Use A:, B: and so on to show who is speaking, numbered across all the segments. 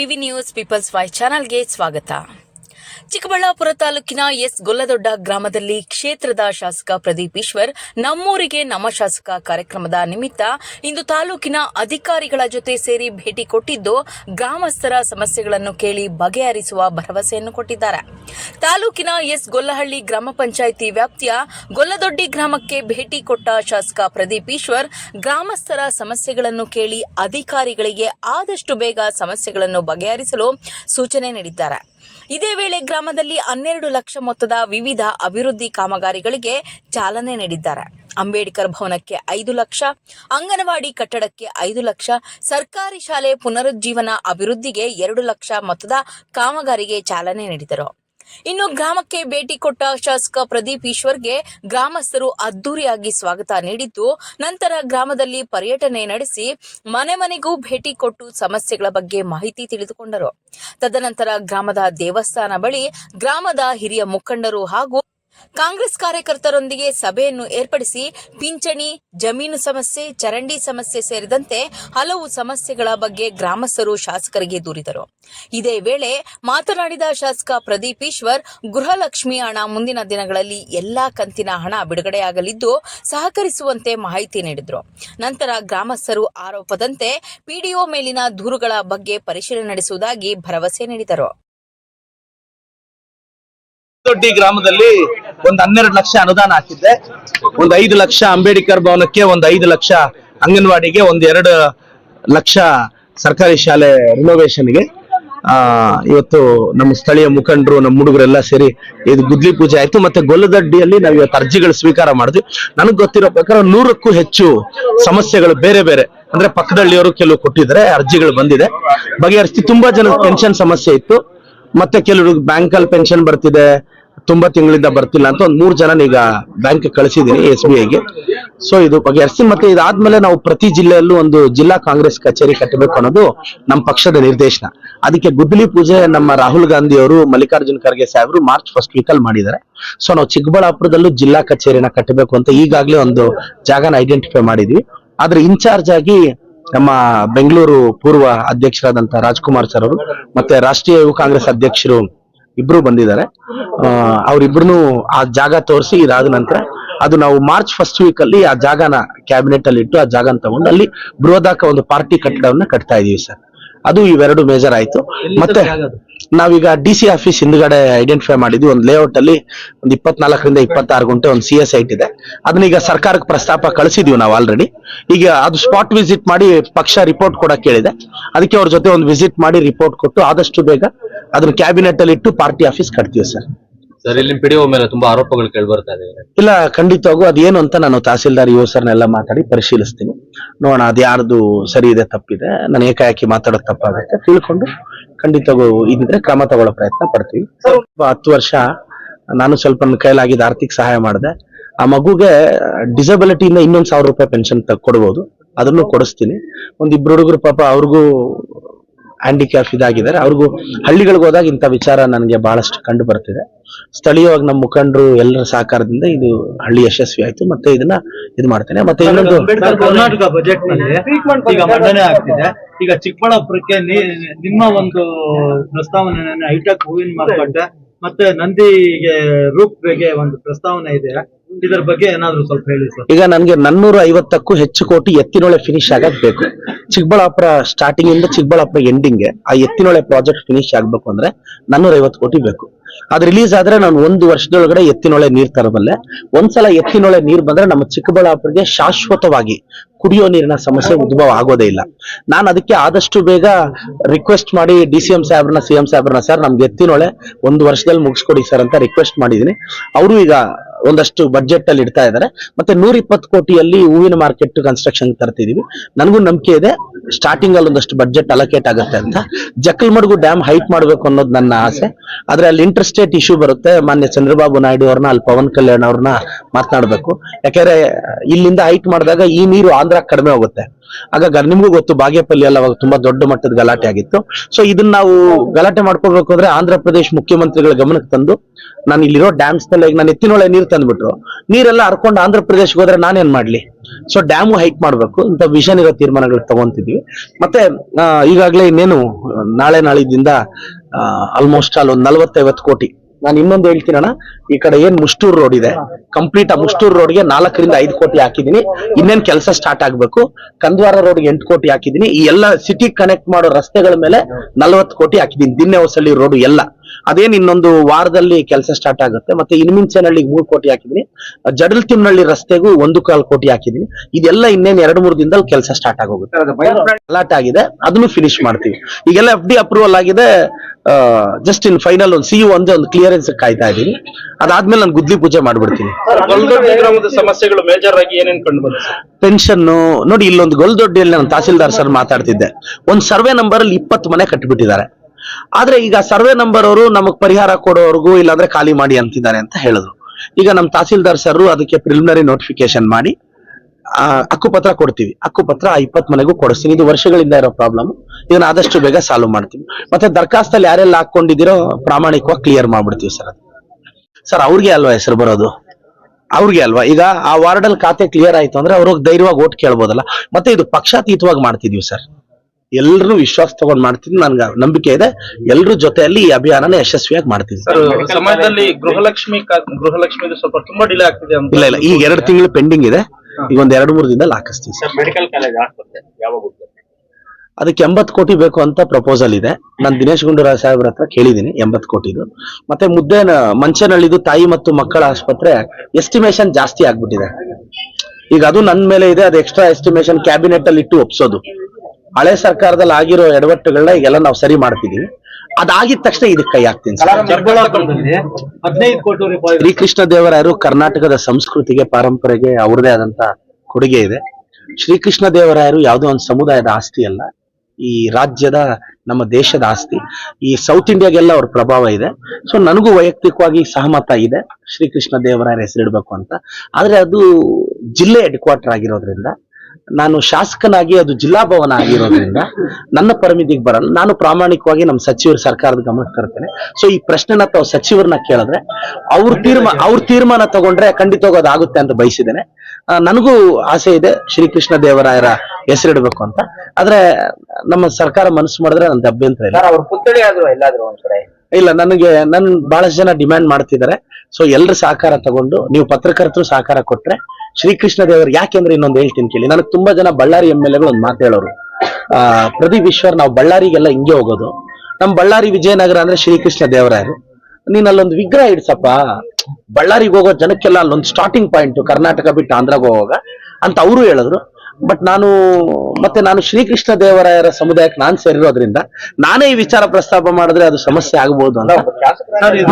A: PV news people's voice ಚಾನಲ್ಗೆ ಸ್ವಾಗತ. ಚಿಕ್ಕಬಳ್ಳಾಪುರ ತಾಲೂಕಿನ ಎಸ್ ಗೊಲ್ಲದೊಡ್ಡ ಗ್ರಾಮದಲ್ಲಿ ಕ್ಷೇತ್ರದ ಶಾಸಕ ಪ್ರದೀಪ್ ಈಶ್ವರ್ ನಮ್ಮೂರಿಗೆ ನಮ್ಮ ಶಾಸಕ ಕಾರ್ಯಕ್ರಮದ ನಿಮಿತ್ತ ಇಂದು ತಾಲೂಕಿನ ಅಧಿಕಾರಿಗಳ ಜೊತೆ ಸೇರಿ ಭೇಟಿ ಕೊಟ್ಟಿದ್ದು ಗ್ರಾಮಸ್ಥರ ಸಮಸ್ಯೆಗಳನ್ನು ಕೇಳಿ ಬಗೆಹರಿಸುವ ಭರವಸೆಯನ್ನು ಕೊಟ್ಟಿದ್ದಾರೆ. ತಾಲೂಕಿನ ಎಸ್ ಗೊಲ್ಲಹಳ್ಳಿ ಗ್ರಾಮ ಪಂಚಾಯಿತಿ ವ್ಯಾಪ್ತಿಯ ಗೊಲ್ಲದೊಡ್ಡಿ ಗ್ರಾಮಕ್ಕೆ ಭೇಟಿ ಕೊಟ್ಟ ಶಾಸಕ ಪ್ರದೀಪ್ ಈಶ್ವರ್ ಗ್ರಾಮಸ್ಥರ ಸಮಸ್ಯೆಗಳನ್ನು ಕೇಳಿ ಅಧಿಕಾರಿಗಳಿಗೆ ಆದಷ್ಟು ಬೇಗ ಸಮಸ್ಯೆಗಳನ್ನು ಬಗೆಹರಿಸಲು ಸೂಚನೆ ನೀಡಿದ್ದಾರೆ. ಇದೇ ವೇಳೆ ಗ್ರಾಮದಲ್ಲಿ ಹನ್ನೆರಡು ಲಕ್ಷ ಮೊತ್ತದ ವಿವಿಧ ಅಭಿವೃದ್ಧಿ ಕಾಮಗಾರಿಗಳಿಗೆ ಚಾಲನೆ ನೀಡಿದ್ದಾರೆ. ಅಂಬೇಡ್ಕರ್ ಭವನಕ್ಕೆ ಐದು ಲಕ್ಷ, ಅಂಗನವಾಡಿ ಕಟ್ಟಡಕ್ಕೆ ಐದು ಲಕ್ಷ, ಸರ್ಕಾರಿ ಶಾಲೆ ಪುನರುಜ್ಜೀವನ ಅಭಿವೃದ್ಧಿಗೆ ಎರಡು ಲಕ್ಷ ಮೊತ್ತದ ಕಾಮಗಾರಿಗೆ ಚಾಲನೆ ನೀಡಿದರು. ಇನ್ನು ಗ್ರಾಮಕ್ಕೆ ಭೇಟಿ ಕೊಟ್ಟ ಶಾಸಕ ಪ್ರದೀಪ್ ಈಶ್ವರ್ಗೆ ಗ್ರಾಮಸ್ಥರು ಅದ್ದೂರಿಯಾಗಿ ಸ್ವಾಗತ ನೀಡಿದ್ದು, ನಂತರ ಗ್ರಾಮದಲ್ಲಿ ಪರ್ಯಟನೆ ನಡೆಸಿ ಮನೆ ಮನೆಗೂ ಭೇಟಿ ಕೊಟ್ಟು ಸಮಸ್ಯೆಗಳ ಬಗ್ಗೆ ಮಾಹಿತಿ ತಿಳಿದುಕೊಂಡರು. ತದನಂತರ ಗ್ರಾಮದ ದೇವಸ್ಥಾನ ಬಳಿ ಗ್ರಾಮದ ಹಿರಿಯ ಮುಖಂಡರು ಹಾಗೂ ಕಾಂಗ್ರೆಸ್ ಕಾರ್ಯಕರ್ತರೊಂದಿಗೆ ಸಭೆಯನ್ನು ಏರ್ಪಡಿಸಿ ಪಿಂಚಣಿ, ಜಮೀನು ಸಮಸ್ಯೆ, ಚರಂಡಿ ಸಮಸ್ಯೆ ಸೇರಿದಂತೆ ಹಲವು ಸಮಸ್ಯೆಗಳ ಬಗ್ಗೆ ಗ್ರಾಮಸ್ಥರು ಶಾಸಕರಿಗೆ ದೂರಿದರು. ಇದೇ ವೇಳೆ ಮಾತನಾಡಿದ ಶಾಸಕ ಪ್ರದೀಪ್ ಈಶ್ವರ್, ಗೃಹಲಕ್ಷ್ಮಿ ಹಣ ಮುಂದಿನ ದಿನಗಳಲ್ಲಿ ಎಲ್ಲಾ ಕಂತಿನ ಹಣ ಬಿಡುಗಡೆಯಾಗಲಿದ್ದು ಸಹಕರಿಸುವಂತೆ ಮಾಹಿತಿ ನೀಡಿದರು. ನಂತರ ಗ್ರಾಮಸ್ಥರು ಆರೋಪದಂತೆ ಪಿಡಿಒ ಮೇಲಿನ ದೂರುಗಳ ಬಗ್ಗೆ ಪರಿಶೀಲನೆ ನಡೆಸುವುದಾಗಿ ಭರವಸೆ ನೀಡಿದರು.
B: ದೊಡ್ಡಿ ಗ್ರಾಮದಲ್ಲಿ ಒಂದ್ ಹನ್ನೆರಡು ಲಕ್ಷ ಅನುದಾನ ಹಾಕಿದ್ದೆ. ಒಂದ್ ಐದು ಲಕ್ಷ ಅಂಬೇಡ್ಕರ್ ಭವನಕ್ಕೆ ಒಂದ್ ಐದು ಲಕ್ಷ ಅಂಗನವಾಡಿಗೆ ಒಂದ್ ಎರಡು ಲಕ್ಷ ಸರ್ಕಾರಿ ಶಾಲೆ ರಿನೋವೇಷನ್ಗೆ ಆ, ಇವತ್ತು ನಮ್ಮ ಸ್ಥಳೀಯ ಮುಖಂಡರು, ನಮ್ಮ ಹುಡುಗರೆಲ್ಲ ಸೇರಿ ಇದು ಗುದ್ಲಿ ಪೂಜೆ ಆಯ್ತು. ಮತ್ತೆ ಗೊಲ್ಲದಡ್ಡಿಯಲ್ಲಿ ನಾವು ಇವತ್ತು ಅರ್ಜಿಗಳು ಸ್ವೀಕಾರ ಮಾಡಿದ್ವಿ. ನನಗೆ ಗೊತ್ತಿರೋ ಪ್ರಕಾರ ನೂರಕ್ಕೂ ಹೆಚ್ಚು ಸಮಸ್ಯೆಗಳು ಬೇರೆ ಬೇರೆ. ಅಂದ್ರೆ ಪಕ್ಕದಳ್ಳಿಯವರು ಕೆಲವು ಕೊಟ್ಟಿದ್ದಾರೆ, ಅರ್ಜಿಗಳು ಬಂದಿದೆ. ಬಗೆಹರಿಸಿ ತುಂಬಾ ಜನ ಪೆನ್ಷನ್ ಸಮಸ್ಯೆ ಇತ್ತು. ಮತ್ತೆ ಕೆಲವರು ಬ್ಯಾಂಕ್ ಅಲ್ಲಿ ಪೆನ್ಷನ್ ಬರ್ತಿದೆ. ತುಂಬಾ ತಿಂಗಳಿಂದ ಬರ್ತಿಲ್ಲ ಅಂತ ಒಂದ್ ಮೂರ್ ಜನ ಈಗ ಬ್ಯಾಂಕ್ ಕಳಿಸಿದೀನಿ ಎಸ್ ಬಿ ಐಗೆ ಸೊ ಇದು ಬಗೆಹರಿಸಿ ಮತ್ತೆ ಇದಾದ್ಮೇಲೆ ನಾವು ಪ್ರತಿ ಜಿಲ್ಲೆಯಲ್ಲೂ ಒಂದು ಜಿಲ್ಲಾ ಕಾಂಗ್ರೆಸ್ ಕಚೇರಿ ಕಟ್ಟಬೇಕು ಅನ್ನೋದು ನಮ್ಮ ಪಕ್ಷದ ನಿರ್ದೇಶನ. ಅದಕ್ಕೆ ಗುದ್ದಲಿ ಪೂಜೆ ನಮ್ಮ ರಾಹುಲ್ ಗಾಂಧಿ ಅವರು, ಮಲ್ಲಿಕಾರ್ಜುನ್ ಖರ್ಗೆ ಸಾಹೇಬರು ಮಾರ್ಚ್ ಫಸ್ಟ್ ವೀಕ್ ಅಲ್ಲಿ ಮಾಡಿದ್ದಾರೆ. ಸೊ ನಾವು ಚಿಕ್ಕಬಳ್ಳಾಪುರದಲ್ಲೂ ಜಿಲ್ಲಾ ಕಚೇರಿನ ಕಟ್ಟಬೇಕು ಅಂತ ಈಗಾಗಲೇ ಒಂದು ಜಾಗನ ಐಡೆಂಟಿಫೈ ಮಾಡಿದ್ವಿ. ಆದ್ರೆ ಇನ್ಚಾರ್ಜ್ ಆಗಿ ನಮ್ಮ ಬೆಂಗಳೂರು ಪೂರ್ವ ಅಧ್ಯಕ್ಷರಾದಂತಹ ರಾಜ್ಕುಮಾರ್ ಸರ್ ಅವರು, ಮತ್ತೆ ರಾಷ್ಟ್ರೀಯ ಯುವ ಕಾಂಗ್ರೆಸ್ ಅಧ್ಯಕ್ಷರು ಇಬ್ರು ಬಂದಿದ್ದಾರೆ. ಅವರಿಬ್ರು ಆ ಜಾಗ ತೋರಿಸಿ ಇದಾದ ನಂತರ ಅದು ನಾವು ಮಾರ್ಚ್ ಫಸ್ಟ್ ವೀಕ್ ಅಲ್ಲಿ ಆ ಜಾಗನ ಕ್ಯಾಬಿನೆಟ್ ಅಲ್ಲಿ ಇಟ್ಟು ಆ ಜಾಗನ ತಗೊಂಡು ಅಲ್ಲಿ ಬೃಹದಾಕ ಒಂದು ಪಾರ್ಟಿ ಕಟ್ಟಡವನ್ನ ಕಟ್ತಾ ಇದೀವಿ ಸರ್. ಅದು ಇವೆರಡು ಮೇಜರ್ ಆಯ್ತು. ಮತ್ತೆ ನಾವೀಗ ಡಿ ಸಿ ಆಫೀಸ್ ಹಿಂದ್ಗಡೆ ಐಡೆಂಟಿಫೈ ಮಾಡಿದ್ವಿ. ಒಂದು ಲೇಔಟ್ ಅಲ್ಲಿ ಒಂದು ಇಪ್ಪತ್ನಾಲ್ಕರಿಂದ ಇಪ್ಪತ್ತಾರು ಗಂಟೆ ಒಂದು ಸಿ ಎಸ್ ಐಟ್ ಇದೆ. ಅದನ್ನ ಈಗ ಸರ್ಕಾರಕ್ಕೆ ಪ್ರಸ್ತಾಪ ಕಳಿಸಿದೀವಿ ನಾವು ಆಲ್ರೆಡಿ ಈಗ ಅದು ಸ್ಪಾಟ್ ವಿಸಿಟ್ ಮಾಡಿ ಪಕ್ಷ ರಿಪೋರ್ಟ್ ಕೊಡಕ್ಕೆ ಕೇಳಿದೆ ಅದಕ್ಕೆ ಅವ್ರ ಜೊತೆ ಒಂದು ವಿಸಿಟ್ ಮಾಡಿ ರಿಪೋರ್ಟ್ ಕೊಟ್ಟು ಆದಷ್ಟು ಬೇಗ ಅದನ್ನ ಕ್ಯಾಬಿನೆಟ್ ಅಲ್ಲಿ ಇಟ್ಟು ಪಾರ್ಟಿ ಆಫೀಸ್ ಕಟ್ತೀವಿ ಸರ್.
C: ತುಂಬಾ ಆರೋಪಗಳು ಕೇಳಿ ಬರ್ತಾ ಇದೆ.
B: ಇಲ್ಲ ಖಂಡಿತವಾಗೂ ಅದೇನು ಅಂತ ನಾನು ತಹಸೀಲ್ದಾರ್ ಯುವಸರ್ನೆಲ್ಲ ಮಾತಾಡಿ ಪರಿಶೀಲಿಸ್ತೀನಿ. ನೋಡೋಣ, ಅದು ಯಾರ್ದು ಸರಿ ಇದೆ, ತಪ್ಪಿದೆ. ನಾನು ಏಕಾಏಕಿ ಮಾತಾಡೋದು ತಪ್ಪಾಗುತ್ತೆ. ತಿಳ್ಕೊಂಡು ಖಂಡಿತವಾಗೂ ಇದ್ರೆ ಕ್ರಮ ತಗೊಳ್ಳೋ ಪ್ರಯತ್ನ ಪಡ್ತೀವಿ. ಹತ್ತು ವರ್ಷ ನಾನು ಸ್ವಲ್ಪ ನನ್ನ ಕೈಲಾಗಿದ್ದ ಆರ್ಥಿಕ ಸಹಾಯ ಮಾಡಿದೆ. ಆ ಮಗುಗೆ ಡಿಸಬಿಲಿಟಿಯಿಂದ ಇನ್ನೊಂದು ಸಾವಿರ ರೂಪಾಯಿ ಪೆನ್ಷನ್ ಕೊಡ್ಬೋದು. ಅದನ್ನು ಕೊಡಿಸ್ತೀನಿ. ಒಂದಿಬ್ರು ಹುಡುಗರು ಪಾಪ ಅವ್ರಿಗೂ ಹ್ಯಾಂಡಿಕ್ಯಾಪ್ ಇದಾಗಿದ್ದಾರೆ. ಅವ್ರಿಗೂ ಹಳ್ಳಿಗಳಿಗೆ ಹೋದಾಗ ಇಂಥ ವಿಚಾರ ನನಗೆ ಬಹಳಷ್ಟು ಕಂಡು ಬರ್ತಿದೆ. ಸ್ಥಳೀಯವಾಗಿ ನಮ್ಮ ಮುಖಂಡರು ಎಲ್ಲರ ಸಹಕಾರದಿಂದ ಇದು ಹಳ್ಳಿ ಯಶಸ್ವಿ ಆಯ್ತು. ಮತ್ತೆ ಇದನ್ನ ಇದು ಮಾಡ್ತೇನೆ. ಮತ್ತೆ ಇನ್ನೊಂದು
D: ಕರ್ನಾಟಕ ಬಜೆಟ್ನಲ್ಲಿ ಈಗ ಮಂಡನೆ ಆಗ್ತಿದೆ. ಈಗ ಚಿಕ್ಕಬಳ್ಳಾಪುರಕ್ಕೆ ನೀ- ನಿಮ್ಮ ಒಂದು ಪ್ರಸ್ತಾವನೆ ಹೈಟೆಕ್ ಹೂವಿನ ಮಾರುಕಟ್ಟೆ ಮತ್ತೆ ನಂದಿಗೆ ರೂಪ್ ಬೇಗೆ ಒಂದು ಪ್ರಸ್ತಾವನೆ ಇದೆ. ಇದರ ಬಗ್ಗೆ ಏನಾದ್ರು ಸ್ವಲ್ಪ ಹೇಳಿ
B: ಈಗ ನನ್ಗೆ ನನ್ನೂರ ಐವತ್ತಕ್ಕೂ ಹೆಚ್ಚು ಕೋಟಿ ಎತ್ತಿನೊಳೆ ಫಿನಿಶ್ ಆಗಕ್ ಬೇಕು ಚಿಕ್ಕಬಳ್ಳಾಪುರ ಸ್ಟಾರ್ಟಿಂಗ್ ಇಂದ ಚಿಕ್ಕಬಳ್ಳಾಪುರ ಎಂಡಿಂಗ್ ಆ ಎತ್ತಿನೊಳೆ ಪ್ರಾಜೆಕ್ಟ್ ಫಿನಿಶ್ ಆಗ್ಬೇಕು ಅಂದ್ರೆ ನನ್ನೂರ ಐವತ್ತು ಕೋಟಿ ಬೇಕು. ಅದು ರಿಲೀಸ್ ಆದ್ರೆ ನಾನು ಒಂದು ವರ್ಷದೊಳಗಡೆ ಎತ್ತಿನೊಳೆ ನೀರ್ ತರಬಲ್ಲೆ. ಒಂದ್ಸಲ ಎತ್ತಿನೊಳೆ ನೀರ್ ಬಂದ್ರೆ ನಮ್ಮ ಚಿಕ್ಕಬಳ್ಳಾಪುರಗೆ ಶಾಶ್ವತವಾಗಿ ಕುಡಿಯೋ ನೀರಿನ ಸಮಸ್ಯೆ ಉದ್ಭವ ಆಗೋದೇ ಇಲ್ಲ. ನಾನು ಅದಕ್ಕೆ ಆದಷ್ಟು ಬೇಗ ರಿಕ್ವೆಸ್ಟ್ ಮಾಡಿ ಡಿ ಸಿ ಎಂ ಸಾಹೇಬ್ರನ್ನ ಸಿ ಎಂ ಸಾಹೇಬ್ರನ್ನ, ಸರ್ ನಮ್ಗೆ ಎತ್ತಿನೊಳೆ ಒಂದು ವರ್ಷದಲ್ಲಿ ಮುಗಿಸ್ಕೊಡಿ ಸರ್ ಅಂತ ರಿಕ್ವೆಸ್ಟ್ ಮಾಡಿದೀನಿ. ಅವರು ಈಗ ಒಂದಷ್ಟು ಬಡ್ಜೆಟ್ ಅಲ್ಲಿ ಇಡ್ತಾ ಇದ್ದಾರೆ. ಮತ್ತೆ ನೂರ ಇಪ್ಪತ್ತು ಕೋಟಿಯಲ್ಲಿ ಹೂವಿನ ಮಾರ್ಕೆಟ್ ಕನ್ಸ್ಟ್ರಕ್ಷನ್ ತರ್ತಿದೀವಿ. ನನಗೂ ನಂಬಿಕೆ ಇದೆ. ಸ್ಟಾರ್ಟಿಂಗ್ ಅಲ್ಲಿ ಒಂದಷ್ಟು ಬಡ್ಜೆಟ್ ಅಲೋಕೇಟ್ ಆಗುತ್ತೆ ಅಂತ. ಜಕ್ಕಲ್ಮಡ್ಗು ಡ್ಯಾಮ್ ಹೈಟ್ ಮಾಡಬೇಕು ಅನ್ನೋದು ನನ್ನ ಆಸೆ. ಆದ್ರೆ ಅಲ್ಲಿ ಇಂಟರ್ಸ್ಟೇಟ್ ಇಶ್ಯೂ ಬರುತ್ತೆ. ಮಾನ್ಯ ಚಂದ್ರಬಾಬು ನಾಯ್ಡು ಅವ್ರನ್ನ, ಅಲ್ಲಿ ಪವನ್ ಕಲ್ಯಾಣ್ ಅವ್ರನ್ನ ಮಾತನಾಡಬೇಕು. ಯಾಕಂದ್ರೆ, ಇಲ್ಲಿಂದ ಹೈಟ್ ಮಾಡಿದಾಗ ಈ ನೀರು ಆಂಧ್ರ ಕಡಿಮೆ ಹೋಗುತ್ತೆ. ಆಗ ನಿಮ್ಗೂ ಗೊತ್ತು, ಬಾಗೇಪಲ್ಲಿ ಎಲ್ಲ ಅವಾಗ ತುಂಬಾ ದೊಡ್ಡ ಮಟ್ಟದ ಗಲಾಟೆ ಆಗಿತ್ತು. ಸೊ ಇದನ್ನ ನಾವು ಗಲಾಟೆ ಮಾಡ್ಕೋಬೇಕು ಅಂದ್ರೆ ಆಂಧ್ರ ಪ್ರದೇಶ್ ಮುಖ್ಯಮಂತ್ರಿಗಳ ಗಮನಕ್ಕೆ ತಂದು ನಾನು ಇಲ್ಲಿರೋ ಡ್ಯಾಮ್ಸ್ನಲ್ಲಿ ಈಗ ನಾನು ಎತ್ತಿನೊಳೆ ನೀರು ತಂದ್ಬಿಟ್ರು. ನೀರೆಲ್ಲ ಹರ್ಕೊಂಡು ಆಂಧ್ರ ಪ್ರದೇಶಕ್ಕೆ ಹೋದ್ರೆ ನಾನೇನ್ ಮಾಡ್ಲಿ? ಸೊ ಡ್ಯಾಮು ಹೈಕ್ ಮಾಡ್ಬೇಕು. ಇಂಥ ವಿಷನ್ ಇರೋ ತೀರ್ಮಾನಗಳು ತಗೊಂತಿದ್ವಿ. ಮತ್ತೆ ಈಗಾಗಲೇ ಇನ್ನೇನು, ನಾಳೆ ನಾಳಿದ್ದಿಂದ ಆಲ್ಮೋಸ್ಟ್ ಅಲ್ಲಿ ಒಂದು ನಲ್ವತ್ತೈವತ್ತು ಕೋಟಿ. ನಾನು ಇನ್ನೊಂದು ಹೇಳ್ತೀನಣ್ಣ, ಈ ಕಡೆ ಏನ್ ಮುಷ್ಟೂರ್ ರೋಡ್ ಇದೆ. ಕಂಪ್ಲೀಟ್ ಆ ಮುಷ್ಟೂರ್ ರೋಡ್ಗೆ ನಾಲ್ಕರಿಂದ ಐದು ಕೋಟಿ ಹಾಕಿದೀನಿ. ಇನ್ನೇನ್ ಕೆಲಸ ಸ್ಟಾರ್ಟ್ ಆಗ್ಬೇಕು. ಕಂದ್ವಾರ ರೋಡ್ಗೆ ಎಂಟು ಕೋಟಿ ಹಾಕಿದೀನಿ. ಈ ಎಲ್ಲ ಸಿಟಿ ಕನೆಕ್ಟ್ ಮಾಡೋ ರಸ್ತೆಗಳ ಮೇಲೆ ನಲ್ವತ್ತು ಕೋಟಿ ಹಾಕಿದೀನಿ. ದಿನ್ನೆ ಹೊಸಳ್ಳಿ ರೋಡ್ ಎಲ್ಲ. ಅದೇನ್ ಇನ್ನೊಂದು ವಾರದಲ್ಲಿ ಕೆಲಸ ಸ್ಟಾರ್ಟ್ ಆಗುತ್ತೆ. ಮತ್ತೆ ಇನ್ಮಿಂಚನಹಳ್ಳಿಗೆ ಮೂರು ಕೋಟಿ ಹಾಕಿದೀನಿ ಜಡಲ್ ತಿಮ್ಮನಹಳ್ಳಿ ರಸ್ತೆಗೂ ಒಂದು ಕಾಲ್ ಕೋಟಿ ಹಾಕಿದೀನಿ ಇದೆಲ್ಲ ಇನ್ನೇನ್ ಎರಡು ಮೂರು ದಿನದಲ್ಲಿ ಕೆಲಸ ಸ್ಟಾರ್ಟ್ ಆಗೋಗುತ್ತೆ. ಅಲಾಟ್ ಆಗಿದೆ. ಅದನ್ನು ಫಿನಿಶ್ ಮಾಡ್ತೀವಿ. ಈಗೆಲ್ಲ ಎಫ್ ಡಿ ಅಪ್ರೂವಲ್ ಆಗಿದೆ. ಜಸ್ಟ್ ಇನ್ ಫೈನಲ್ ಒಂದು ಸಿ ಅಂದ್ರೆ ಒಂದು ಕ್ಲಿಯರೆನ್ಸ್ ಕಾಯ್ತಾ ಇದೀನಿ ಅದಾದ್ಮೇಲೆ ನಾನು ಗುದ್ಲಿ ಪೂಜೆ ಮಾಡ್ಬಿಡ್ತೀನಿ.
E: ಸಮಸ್ಯೆಗಳು ಮೇಜರ್ ಆಗಿ ಏನೇನು ಕಂಡು ಬರುತ್ತೆ
B: ಪೆನ್ಷನ್ ನೋಡಿ ಇಲ್ಲೊಂದು ಗೊಲ್ದೊಡ್ಡಿಯಲ್ಲಿ ನಾನು ತಹಸೀಲ್ದಾರ್ ಸರ್ ಮಾತಾಡ್ತಿದ್ದೆ. ಒಂದು ಸರ್ವೆ ನಂಬರ್ ಅಲ್ಲಿ ಇಪ್ಪತ್ತು ಮನೆ ಕಟ್ಟಿಬಿಟ್ಟಿದ್ದಾರೆ ಆದ್ರೆ ಈಗ ಸರ್ವೆ ನಂಬರ್ ಅವರು ನಮಗ್ ಪರಿಹಾರ ಕೊಡೋವರೆಗೂ ಇಲ್ಲಾಂದ್ರೆ ಖಾಲಿ ಮಾಡಿ ಅಂತಿದ್ದಾರೆ ಅಂತ ಹೇಳಿದ್ರು. ಈಗ ನಮ್ಮ ತಹಸೀಲ್ದಾರ್ ಸರ್ ಅದಕ್ಕೆ ಪ್ರಿಲಿಮಿನರಿ ನೋಟಿಫಿಕೇಶನ್ ಮಾಡಿ ಹಕ್ಕುಪತ್ರ ಕೊಡ್ತೀವಿ. ಹಕ್ಕುಪತ್ರ ಇಪ್ಪತ್ ಮನೆಗೂ ಕೊಡಿಸ್ತೀನಿ ಇದು ವರ್ಷಗಳಿಂದ ಇರೋ ಪ್ರಾಬ್ಲಮ್ ಇದನ್ನ ಆದಷ್ಟು ಬೇಗ ಸಾಲ್ವ್ ಮಾಡ್ತೀವಿ. ಮತ್ತೆ ದರ್ಖಾಸ್ತಲ್ಲಿ ಯಾರೆಲ್ಲ ಹಾಕೊಂಡಿದ್ದೀರೋ ಪ್ರಾಮಾಣಿಕವಾಗಿ ಕ್ಲಿಯರ್ ಮಾಡ್ಬಿಡ್ತೀವಿ ಸರ್ ಸರ್, ಅವ್ರಿಗೆ ಅಲ್ವಾ ಹೆಸರು ಬರೋದು? ಅವ್ರಿಗೆ ಅಲ್ವಾ? ಈಗ ಆ ವಾರ್ಡ್ ಅಲ್ಲಿ ಖಾತೆ ಕ್ಲಿಯರ್ ಆಯ್ತು ಅಂದ್ರೆ ಅವ್ರಿಗೆ ಧೈರ್ಯವಾಗಿ ಓಟ್ ಕೇಳ್ಬೋದಲ್ಲ. ಮತ್ತೆ ಇದು ಪಕ್ಷಾತೀತವಾಗಿ ಮಾಡ್ತಿದೀವಿ ಸರ್. ಎಲ್ರು ವಿಶ್ವಾಸ ತಗೊಂಡ್ ಮಾಡ್ತೀನಿ. ನನ್ಗೆ ನಂಬಿಕೆ ಇದೆ. ಎಲ್ರ ಜೊತೆಯಲ್ಲಿ ಈ ಅಭಿಯಾನನ ಯಶಸ್ವಿಯಾಗಿ ಮಾಡ್ತೀನಿ
E: ಸರ್. ಸಮಾಜದಲ್ಲಿ ಗೃಹಲಕ್ಷ್ಮಿ ಗೃಹಲಕ್ಷ್ಮಿ ಸ್ವಲ್ಪ ತುಂಬಾ ಡಿಲೇ ಆಗ್ತಿದೆ ಅಂತ
B: ಇಲ್ಲ ಇಲ್ಲ. ಈಗ ಎರಡು ತಿಂಗಳು ಪೆಂಡಿಂಗ್ ಇದೆ. ಈಗ ಒಂದ್ ಎರಡು ಮೂರು ದಿನದಲ್ಲಿ ಹಾಕಿಸ್ತೀನಿ ಸರ್.
C: ಮೆಡಿಕಲ್ ಕಾಲೇಜ್ ಆಸ್ಪತ್ರೆ ಯಾವಾಗ
B: ಅದಕ್ಕೆ ಎಂಬತ್ತು ಕೋಟಿ ಬೇಕು ಅಂತ ಪ್ರಪೋಸಲ್ ಇದೆ. ನಾನು ದಿನೇಶ್ ಗುಂಡೂರಾವ್ ಸಾಹೇಬ್ರ ಹತ್ರ ಕೇಳಿದ್ದೀನಿ ಎಂಬತ್ತು ಕೋಟಿದು. ಮತ್ತೆ ಮುದ್ದೆ ಮಂಚನಹಳ್ಳಿದು ತಾಯಿ ಮತ್ತು ಮಕ್ಕಳ ಆಸ್ಪತ್ರೆ ಎಸ್ಟಿಮೇಶನ್ ಜಾಸ್ತಿ ಆಗ್ಬಿಟ್ಟಿದೆ. ಈಗ ಅದು ನನ್ನ ಮೇಲೆ ಇದೆ. ಅದು ಎಕ್ಸ್ಟ್ರಾ ಎಸ್ಟಿಮೇಶನ್ ಕ್ಯಾಬಿನೆಟ್ ಅಲ್ಲಿ ಇಟ್ಟು ಒಪ್ಸೋದು. ಹಳೆ ಸರ್ಕಾರದಲ್ಲಿ ಆಗಿರೋ ಎಡವಟ್ಟುಗಳನ್ನ ಈಗೆಲ್ಲ ನಾವು ಸರಿ ಮಾಡ್ತಿದೀವಿ. ಅದಾಗಿದ ತಕ್ಷಣ ಇದಕ್ಕೆ ಕೈ ಹಾಕ್ತೀನಿ ಶ್ರೀಕೃಷ್ಣ ದೇವರಾಯರು ಕರ್ನಾಟಕದ ಸಂಸ್ಕೃತಿಗೆ ಪರಂಪರೆಗೆ ಅವ್ರದೇ ಆದಂತ ಕೊಡುಗೆ ಇದೆ. ಶ್ರೀಕೃಷ್ಣ ದೇವರಾಯರು ಯಾವುದೋ ಒಂದು ಸಮುದಾಯದ ಆಸ್ತಿ ಅಲ್ಲ. ಈ ರಾಜ್ಯದ ನಮ್ಮ ದೇಶದ ಆಸ್ತಿ. ಈ ಸೌತ್ ಇಂಡಿಯಾಗೆಲ್ಲ ಅವ್ರ ಪ್ರಭಾವ ಇದೆ. ಸೊ ನನಗೂ ವೈಯಕ್ತಿಕವಾಗಿ ಸಹಮತ ಇದೆ. ಶ್ರೀಕೃಷ್ಣ ದೇವರಾಯರ ಹೆಸರಿಡ್ಬೇಕು ಅಂತ. ಆದ್ರೆ ಅದು ಜಿಲ್ಲೆ ಹೆಡ್ ಕ್ವಾರ್ಟರ್ ಆಗಿರೋದ್ರಿಂದ ನಾನು ಶಾಸಕನಾಗಿ ಅದು ಜಿಲ್ಲಾ ಭವನ ಆಗಿರೋದ್ರಿಂದ ನನ್ನ ಪರಿಮಿತಿಗೆ ಬರಲ್ಲ. ನಾನು ಪ್ರಾಮಾಣಿಕವಾಗಿ ನಮ್ಮ ಸಚಿವರ ಸರ್ಕಾರದ ಗಮನಕ್ಕೆ ತರ್ತೇನೆ. ಸೊ ಈ ಪ್ರಶ್ನೆನ ತಾವು ಸಚಿವರನ್ನ ಕೇಳಿದ್ರೆ ಅವ್ರ ತೀರ್ಮಾನ ಅವ್ರ ತೀರ್ಮಾನ ತಗೊಂಡ್ರೆ ಖಂಡಿತವಾಗಿ ಅದಾಗುತ್ತೆ ಅಂತ ಬಯಸಿದ್ದೇನೆ. ನನಗೂ ಆಸೆ ಇದೆ ಶ್ರೀಕೃಷ್ಣ ದೇವರಾಯರ ಹೆಸರಿಡಬೇಕು ಅಂತ. ಆದ್ರೆ ನಮ್ಮ ಸರ್ಕಾರ ಮನಸ್ಸು ಮಾಡಿದ್ರೆ ನಂದು ಅಭ್ಯಂತರ ಇಲ್ಲ.
C: ಅವ್ರ ಪುತ್ಥಳಿ ಆದ್ರು ಎಲ್ಲಾದ್ರೂ ಒಂದ್ಸರಿ
B: ಇಲ್ಲ ನನಗೆ ನನ್ ಬಹಳಷ್ಟು ಜನ ಡಿಮ್ಯಾಂಡ್ ಮಾಡ್ತಿದ್ದಾರೆ. ಸೊ ಎಲ್ಲರ ಸಹಕಾರ ತಗೊಂಡು ನೀವು ಪತ್ರಕರ್ತರು ಸಹಕಾರ ಕೊಟ್ರೆ ಶ್ರೀಕೃಷ್ಣ ದೇವರು ಯಾಕೆಂದ್ರೆ ಇನ್ನೊಂದು ಹೇಳ್ತೀನಿ ಕೇಳಿ. ನನಗೆ ತುಂಬಾ ಜನ ಬಳ್ಳಾರಿ ಎಂ ಎಲ್ ಎಗಳು ಒಂದು ಮಾತು ಹೇಳೋರು. ಆ ಪ್ರದೀಪ್ ಈಶ್ವರ್ ನಾವು ಬಳ್ಳಾರಿಗೆಲ್ಲ ಹಿಂಗೆ ಹೋಗೋದು. ನಮ್ ಬಳ್ಳಾರಿ ವಿಜಯನಗರ ಅಂದ್ರೆ ಶ್ರೀಕೃಷ್ಣ ದೇವರಾಯರು. ನೀನ್ ಅಲ್ಲೊಂದು ವಿಗ್ರಹ ಇಡ್ಸಪ್ಪ. ಬಳ್ಳಾರಿಗೆ ಹೋಗೋ ಜನಕ್ಕೆಲ್ಲ ಅಲ್ಲೊಂದು ಸ್ಟಾರ್ಟಿಂಗ್ ಪಾಯಿಂಟ್ ಕರ್ನಾಟಕ ಬಿಟ್ಟು ಆಂಧ್ರಗ ಹೋಗುವಾಗ ಅಂತ ಅವರು ಹೇಳಿದ್ರು. ಬಟ್ ನಾನು ಮತ್ತೆ ನಾನು ಶ್ರೀಕೃಷ್ಣ ದೇವರಾಯರ ಸಮುದಾಯಕ್ಕೆ ನಾನ್ ಸೇರಿರೋದ್ರಿಂದ ನಾನೇ ಈ ವಿಚಾರ ಪ್ರಸ್ತಾಪ ಮಾಡಿದ್ರೆ ಅದು ಸಮಸ್ಯೆ ಆಗಬಹುದು ಅಂತ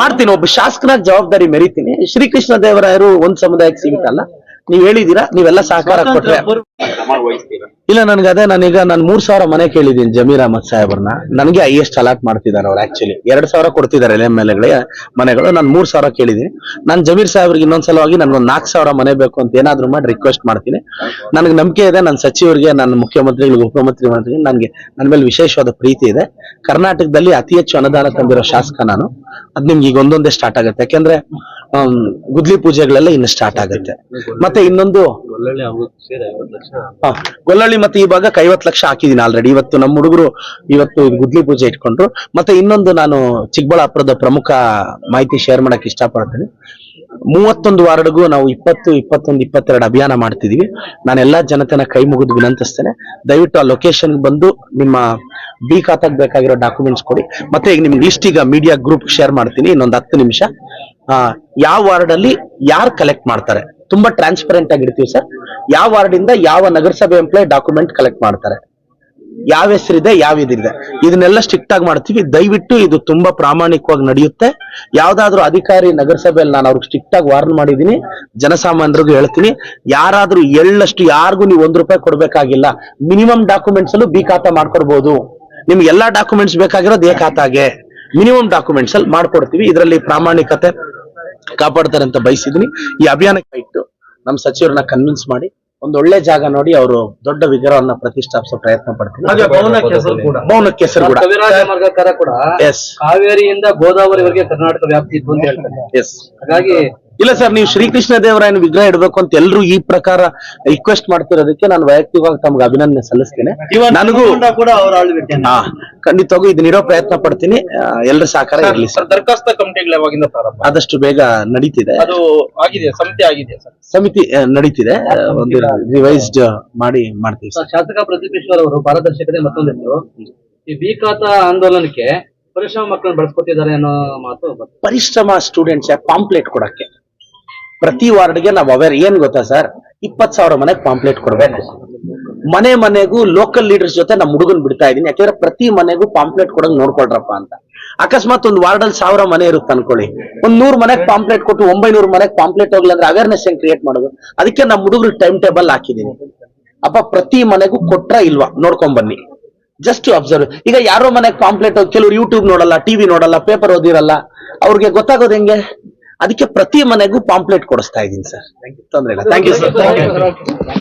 B: ಮಾಡ್ತೀನಿ ಒಬ್ಬ ಶಾಸಕನ ಜವಾಬ್ದಾರಿ ಮೆರಿತೀನಿ. ಶ್ರೀಕೃಷ್ಣ ದೇವರಾಯರು ಒಂದ್ ಸಮುದಾಯಕ್ಕೆ ಸೀಮಿತ ಅಲ್ಲ. ನೀವ್ ಹೇಳಿದೀರಾ? ನೀವೆಲ್ಲ ಸಹಕಾರ ಕೊಟ್ರೆ. ಇಲ್ಲ ನನ್ಗೆ ಅದೇ ನಾನೀಗ ನಾನು ಮೂರ್ ಸಾವಿರ ಮನೆ ಕೇಳಿದೀನಿ ಜಮೀರ್ ಅಹಮದ್ ಸಾಹೇಬ್ರನ್ನ. ನನಗೆ ಹೈಯೆಸ್ಟ್ ಅಲಾಟ್ ಮಾಡ್ತಿದ್ದಾರೆ ಅವ್ರು ಆಕ್ಚುಲಿ ಎರಡ್ ಸಾವಿರ ಕೊಡ್ತಿದ್ದಾರೆ ಎಲ್ ಎಂ ಎಲ್ ಎಗಳಿಗೆ ಮನೆಗಳು. ನಾನು ಮೂರ್ ಸಾವಿರ ಕೇಳಿದೀನಿ ನಾನು ಜಮೀರ್ ಸಾಹೇಬ್ರಿಗೆ ಇನ್ನೊಂದ್ಸಲವಾಗಿ ನನ್ಗೊಂದು ನಾಲ್ಕು ಸಾವಿರ ಮನೆ ಬೇಕು ಅಂತ ಏನಾದ್ರು ಮಾಡಿ ರಿಕ್ವೆಸ್ಟ್ ಮಾಡ್ತೀನಿ. ನನಗೆ ನಂಬಿಕೆ ಇದೆ ನನ್ನ ಸಚಿವರಿಗೆ ನನ್ನ ಮುಖ್ಯಮಂತ್ರಿಗಳಿಗೆ ಉಪಮುಖ್ಯಮಂತ್ರಿಗೆ ನನಗೆ ನನ್ನ ಮೇಲೆ ವಿಶೇಷವಾದ ಪ್ರೀತಿ ಇದೆ. ಕರ್ನಾಟಕದಲ್ಲಿ ಅತಿ ಹೆಚ್ಚು ಅನುದಾನ ತಂದಿರೋ ಶಾಸಕ ನಾನು. ಅದ್ ನಿಮ್ಗೆ ಈಗ ಒಂದೊಂದೇ ಸ್ಟಾರ್ಟ್ ಆಗುತ್ತೆ. ಯಾಕೆಂದ್ರೆ ಗುದ್ಲಿ ಪೂಜೆಗಳೆಲ್ಲ ಇನ್ನು ಸ್ಟಾರ್ಟ್ ಆಗುತ್ತೆ. ಮತ್ತೆ ಇನ್ನೊಂದು?
C: ಸೇರಿ ಲಕ್ಷ.
B: ಗೊಲ್ಲಳ್ಳಿ ಮತ್ತೆ ಈ ಭಾಗಕ್ಕೆ ಐವತ್ತು ಲಕ್ಷ ಹಾಕಿದೀನಿ ಆಲ್ರೆಡಿ ಇವತ್ತು ನಮ್ಮ ಹುಡುಗರು ಇವತ್ತು ಗುದ್ಲಿ ಪೂಜೆ ಇಟ್ಕೊಂಡ್ರು. ಮತ್ತೆ ಇನ್ನೊಂದು ನಾನು ಚಿಕ್ಕಬಳ್ಳಾಪುರದ ಪ್ರಮುಖ ಮಾಹಿತಿ ಶೇರ್ ಮಾಡಕ್ ಇಷ್ಟಪಡ್ತೀನಿ. ಮೂವತ್ತೊಂದು ವಾರ್ಡ್ಗೂ ನಾವು ಇಪ್ಪತ್ತು ಇಪ್ಪತ್ತೊಂದು ಇಪ್ಪತ್ತೆರಡು ಅಭಿಯಾನ ಮಾಡ್ತಿದೀವಿ. ನಾನು ಎಲ್ಲಾ ಜನತೆನ ಕೈ ಮುಗಿದು ವಿನಂತಿಸ್ತೇನೆ. ದಯವಿಟ್ಟು ಆ ಲೊಕೇಶನ್ ಬಂದು ನಿಮ್ಮ ಬಿ ಖಾತಾಗ್ ಬೇಕಾಗಿರೋ ಡಾಕ್ಯುಮೆಂಟ್ಸ್ ಕೊಡಿ. ಮತ್ತೆ ಈಗ ನಿಮ್ಗೆ ಲಿಸ್ಟ್ ಈಗ ಮೀಡಿಯಾ ಗ್ರೂಪ್ ಶೇರ್ ಮಾಡ್ತೀನಿ. ಇನ್ನೊಂದು ಹತ್ತು ನಿಮಿಷ. ಆ, ಯಾವ ವಾರ್ಡ್ ಅಲ್ಲಿ ಯಾರು ಕಲೆಕ್ಟ್ ಮಾಡ್ತಾರೆ? ತುಂಬಾ ಟ್ರಾನ್ಸ್ಪರೆಂಟ್ ಆಗಿರ್ತೀವಿ ಸರ್. ಯಾವ ವಾರ್ಡ್ ಇಂದ ಯಾವ ನಗರಸಭೆ ಎಂಪ್ಲಾಯ್ ಡಾಕ್ಯುಮೆಂಟ್ ಕಲೆಕ್ಟ್ ಮಾಡ್ತಾರೆ. ಯಾವ ಹೆಸರಿದೆ, ಯಾವ ಇದಿದೆ. ಇದನ್ನೆಲ್ಲ ಸ್ಟ್ರಿಕ್ಟ್ ಆಗಿ ಮಾಡ್ತೀವಿ. ದಯವಿಟ್ಟು ಇದು ತುಂಬಾ ಪ್ರಾಮಾಣಿಕವಾಗಿ ನಡೆಯುತ್ತೆ. ಯಾವ್ದಾದ್ರು ಅಧಿಕಾರಿ ನಗರಸಭೆಯಲ್ಲಿ ನಾನು ಅವ್ರಿಗೆ ಸ್ಟ್ರಿಕ್ಟ್ ಆಗಿ ವಾರ್ನ್ ಮಾಡಿದೀನಿ ಜನಸಾಮಾನ್ಯರಿಗೂ ಹೇಳ್ತೀನಿ. ಯಾರಾದ್ರೂ ಎಳ್ಳಷ್ಟು ಯಾರಿಗೂ ನೀವು ಒಂದ್ ರೂಪಾಯಿ ಕೊಡ್ಬೇಕಾಗಿಲ್ಲ. ಮಿನಿಮಮ್ ಡಾಕ್ಯುಮೆಂಟ್ಸ್ ಅಲ್ಲೂ ಬಿ ಖಾತಾ ಮಾಡ್ಕೊಡ್ಬೋದು. ನಿಮ್ಗೆ ಎಲ್ಲಾ ಡಾಕ್ಯುಮೆಂಟ್ಸ್ ಬೇಕಾಗಿರೋದು ಎ ಖಾತಾಗೆ. ಮಿನಿಮಮ್ ಡಾಕ್ಯುಮೆಂಟ್ಸ್ ಅಲ್ಲಿ ಮಾಡ್ಕೊಡ್ತೀವಿ. ಇದರಲ್ಲಿ ಪ್ರಾಮಾಣಿಕತೆ. ಕಾಪಾಡ್ತಾರೆ ಅಂತ ಬಯಸಿದೀನಿ. ಈ ಅಭಿಯಾನಕ್ಕೆ ಇಟ್ಟು ನಮ್ಮ ಸಚಿವರನ್ನ ಕನ್ವಿನ್ಸ್ ಮಾಡಿ ಒಂದ್ ಒಳ್ಳೆ ಜಾಗ ನೋಡಿ ಅವರು ದೊಡ್ಡ ವಿಗ್ರಹವನ್ನ ಪ್ರತಿಷ್ಠಾಪಿಸೋ ಪ್ರಯತ್ನ ಪಡ್ತೀನಿ.
D: ಮೌನಕ್ಕೆ ಹೆಸರು ಕೂಡ.
B: ಭವನಕ್ಕೆ ಹೆಸರು ಕೂಡ.
F: ಕವಿರಾಜ ಮಾರ್ಗಕಾರ ಕೂಡ
B: ಎಸ್
F: ಕಾವೇರಿಯಿಂದ ಗೋದಾವರಿವರೆಗೆ ಕರ್ನಾಟಕ ವ್ಯಾಪ್ತಿ ಇತ್ತು ಅಂತ ಹೇಳ್ತಾರೆ.
B: ಎಸ್
F: ಹಾಗಾಗಿ
B: ಇಲ್ಲ ಸರ್ ನೀವು ಶ್ರೀಕೃಷ್ಣ ದೇವರಾಯನ ವಿಗ್ರಹ ಇಡಬೇಕು ಅಂತ ಎಲ್ಲರೂ ಈ ಪ್ರಕಾರ ರಿಕ್ವೆಸ್ಟ್ ಮಾಡ್ತಿರೋದಕ್ಕೆ ನಾನು ವೈಯಕ್ತಿಕವಾಗಿ ತಮ್ಗೆ ಅಭಿನಂದನೆ ಸಲ್ಲಿಸ್ತೇನೆ. ನನಗೂ
D: ಕೂಡ ಅವ್ರ ಆಳ್ವಿಕೆ
B: ಹಾ ಖಂಡಿತವಾಗೂ ಇದನ್ನ ಇಡೋ ಪ್ರಯತ್ನ ಪಡ್ತೀನಿ. ಎಲ್ಲರ ಸಹಕಾರ ಇರಲಿ ಸರ್.
E: ದರಖಾಸ್ತ ಕಮಿಟಿಗಳು ಯಾವಾಗಿಂದ ಪ್ರಾರಂಭ?
B: ಆದಷ್ಟು ಬೇಗ ನಡೀತಿದೆ.
E: ಅದು ಆಗಿದೆ ಸಮಿತಿ ಆಗಿದೆ ಸರ್.
B: ಸಮಿತಿ ಆ, ನಡೀತಿದೆ. ಆ, ಒಂದು ರಿವೈಸ್ಡ್ ಮಾಡಿ ಮಾಡ್ತೀವಿ ಸರ್.
F: ಶಾಸಕ ಪ್ರದೀಪೇಶ್ವರ್ ಅವರು ಪಾರದರ್ಶಕತೆ ಮತ್ತೊಂದು ಹೆಸರು ಈ ಬಿ ಖಾತಾ ಆಂದೋಲನಕ್ಕೆ ಪರಿಶ್ರಮ ಮಕ್ಕಳನ್ನು ಬಳಸ್ಕೊತಿದ್ದಾರೆ ಅನ್ನೋ ಮಾತು.
B: ಪರಿಶ್ರಮ ಸ್ಟೂಡೆಂಟ್ಸ್ ಪಾಂಪ್ಲೆಟ್ ಕೊಡಕ್ಕೆ? ಪ್ರತಿ ವಾರ್ಡ್ಗೆ ನಾವು ಅವೇರ್ ಏನ್ ಗೊತ್ತಾ ಸರ್? ಇಪ್ಪತ್ ಸಾವಿರ ಮನೆಗೆ ಪಾಂಪ್ಲೆಟ್ ಕೊಡ್ಬೇಕು. ಮನೆ ಮನೆಗೂ ಲೋಕಲ್ ಲೀಡರ್ಸ್ ಜೊತೆ ನಮ್ಮ ಹುಡುಗನ್ ಬಿಡ್ತಾ ಇದೀನಿ. ಯಾಕಂದ್ರೆ ಪ್ರತಿ ಮನೆಗೂ ಪಾಂಪ್ಲೆಟ್ ಕೊಡಂಗ್ ನೋಡ್ಕೊಳ್ರಪ್ಪ ಅಂತ. ಅಕಸ್ಮಾತ್ ಒಂದು ವಾರ್ಡ್ ಅಲ್ಲಿ ಸಾವಿರ ಮನೆ ಇರುತ್ತೆ ಅನ್ಕೊಳ್ಳಿ. ಒಂದ್ ನೂರ್ ಮನೆಗೆ ಪಾಂಪ್ಲೆಟ್ ಕೊಟ್ಟು ಒಂಬೈನೂರು ಮನೆಗೆ ಪಾಂಪ್ಲೆಟ್ ಹೋಗ್ಲಿ ಅಂದ್ರೆ ಅವೇರ್ನೆಸ್ ಹೆಂಗ್ ಕ್ರಿಯೇಟ್ ಮಾಡೋದು? ಅದಕ್ಕೆ ನಮ್ಮ ಹುಡುಗರು ಟೈಮ್ ಟೇಬಲ್ ಹಾಕಿದೀನಿ. ಅಪ್ಪ, ಪ್ರತಿ ಮನೆಗೂ ಕೊಟ್ರ ಇಲ್ವಾ? ನೋಡ್ಕೊಂಡ್ ಬನ್ನಿ. ಜಸ್ಟ್ ಅಬ್ಸರ್ವ್ ಈಗ ಯಾರೋ ಮನೆಗೆ ಪಾಂಪ್ಲೆಟ್ ಕೆಲವರು ಯೂಟ್ಯೂಬ್ ನೋಡಲ್ಲ ಟಿವಿ ನೋಡಲ್ಲ ಪೇಪರ್ ಓದಿರಲ್ಲ, ಅವ್ರಿಗೆ ಗೊತ್ತಾಗೋದು ಹೆಂಗೆ? ಅದಕ್ಕೆ ಪ್ರತಿ ಮನೆಗೂ ಪಾಂಪ್ಲೆಟ್ ಕೊಡಿಸ್ತಾ ಇದ್ದೀನಿ ಸರ್. ತೊಂದ್ರೆ ಇಲ್ಲ. Thank you sir